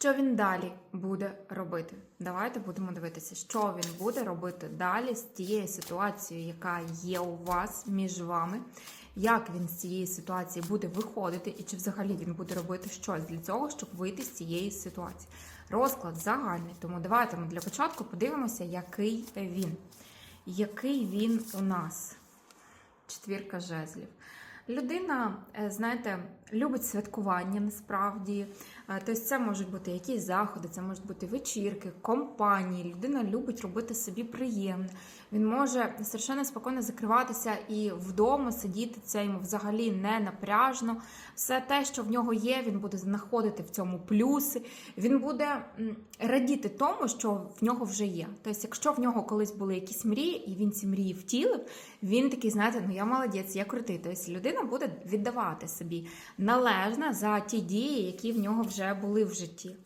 Що він далі буде робити? Давайте будемо дивитися, що він буде робити далі з тією ситуацією, яка є у вас між вами. Як він з цієї ситуації буде виходити, і чи взагалі він буде робити щось для цього, щоб вийти з цієї ситуації? Розклад загальний, тому давайте ми для початку подивимося, який він. Який він у нас? Четвірка жезлів. Людина, е, знаєте, любить святкування насправді. Е, Тобто це можуть бути якісь заходи, це можуть бути вечірки, компанії. Людина любить робити собі приємне. Він може совершенно спокійно закриватися і вдома сидіти. Це йому взагалі не напряжно. Все те, що в нього є, він буде знаходити в цьому плюси. Він буде радіти тому, що в нього вже є. Тобто, якщо в нього колись були якісь мрії, і він ці мрії втілив, він такий, знаєте, ну я молодець, я крутий. Тобто людина буде віддавати собі належне за ті дії, які в нього вже були в житті.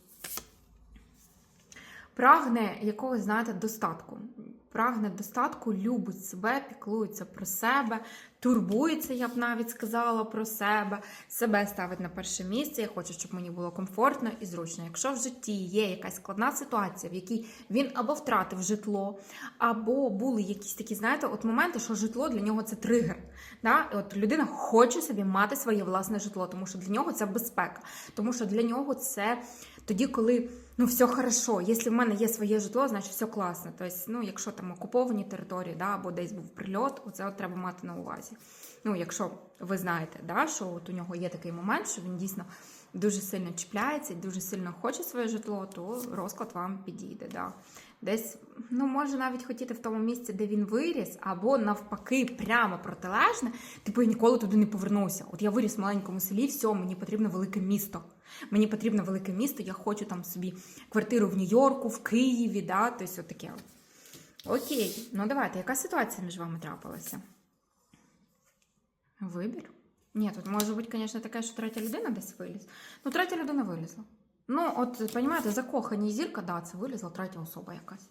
Прагне якогось, знаєте, достатку. Прагне достатку, любить себе, піклується про себе, турбується, я б навіть сказала, про себе, себе ставить на перше місце. Я хочу, щоб мені було комфортно і зручно. Якщо в житті є якась складна ситуація, в якій він або втратив житло, або були якісь такі, знаєте, от моменти, що житло для нього це тригер. Да? І От людина хоче собі мати своє власне житло, тому що для нього це безпека, тому що для нього це тоді, коли ну все хорошо. Якщо в мене є своє житло, значить все класно. Тобто, ну, якщо там окуповані території, да, або десь був прильот, оце от треба мати на увазі. Ну, якщо ви знаєте, да, що от у нього є такий момент, що він дійсно дуже сильно чіпляється дуже сильно хоче своє житло, то розклад вам підійде. Да. Десь, ну, може навіть хотіти в тому місці, де він виріс, або навпаки, прямо протилежне, типу я ніколи туди не повернуся. От я виріс в маленькому селі, все, мені потрібно велике місто. Мені потрібно велике місто, я хочу там собі квартиру в Нью-Йорку, в Києві, да, тобто таке. Окей, ну давайте, яка ситуація між вами трапилася? Вибір? Ні, тут може бути, звісно, таке, що третя людина десь виліз. Ну, третя людина вилізла. Ну, от, розумієте, закохані зірка, да, це вилізла третя особа якась.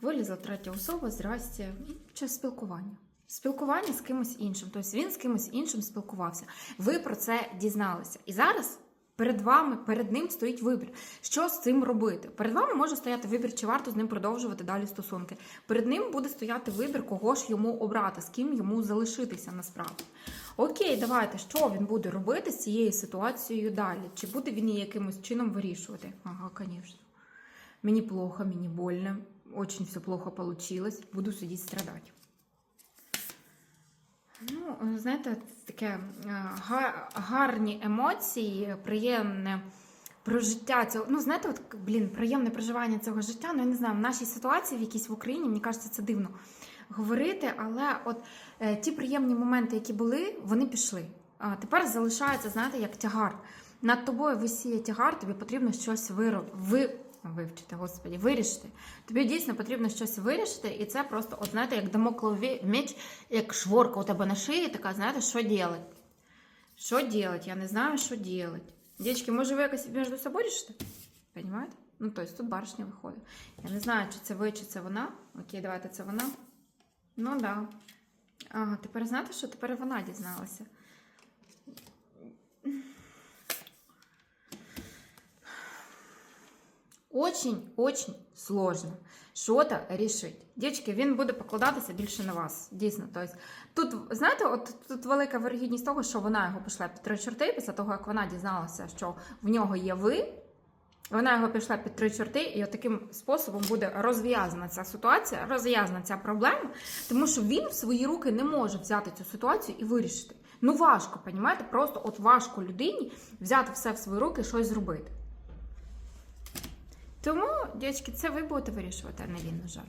Вилізла третя особа, здрасте, через спілкування. Спілкування з кимось іншим. Тобто він з кимось іншим спілкувався. Ви про це дізналися. І зараз перед вами, перед ним стоїть вибір. Що з цим робити? Перед вами може стояти вибір, чи варто з ним продовжувати далі стосунки. Перед ним буде стояти вибір, кого ж йому обрати, з ким йому залишитися насправді. Окей, давайте, що він буде робити з цією ситуацією далі? Чи буде він її якимось чином вирішувати? Ага, звісно. Мені плохо, мені больно, очень все плохо получилось, буду сидіти страдати. Ну, знаєте, таке е, гарні емоції, приємне прожиття цього. Ну, знаєте, от, блін, приємне проживання цього життя. Ну, я не знаю, в нашій ситуації, в якійсь в Україні, мені кажеться, це дивно говорити, але от е, ті приємні моменти, які були, вони пішли. А тепер залишається, знаєте, як тягар. Над тобою висіє тягар, тобі потрібно щось вироб... ви... вивчити, господі, вирішити. Тобі дійсно потрібно щось вирішити, і це просто, от знаєте, як дамокловий меч, як шворка у тебе на шиї, така, знаєте, що робити? Що робити? Я не знаю, що робити. Дівчатки, може ви якось між собою рішите? Понимаєте? Ну, тобто тут барышня виходить. Я не знаю, чи це ви, чи це вона. Окей, давайте це вона. Ну так. Да. Ага, тепер знаєте, що тепер вона дізналася. Очень-очень сложно що-то рішити. Дівчатки, він буде покладатися більше на вас. Дійсно. Тобто, тут, знаєте, от тут велика вирогідність того, що вона його пішла під три чорти після того, як вона дізналася, що в нього є ви. Вона його пішла під три чорти, і от таким способом буде розв'язана ця ситуація, розв'язана ця проблема, тому що він в свої руки не може взяти цю ситуацію і вирішити. Ну важко, понімаєте? Просто от важко людині взяти все в свої руки щось зробити. Тому, дівчатки, це ви будете вирішувати, а не він, на жаль.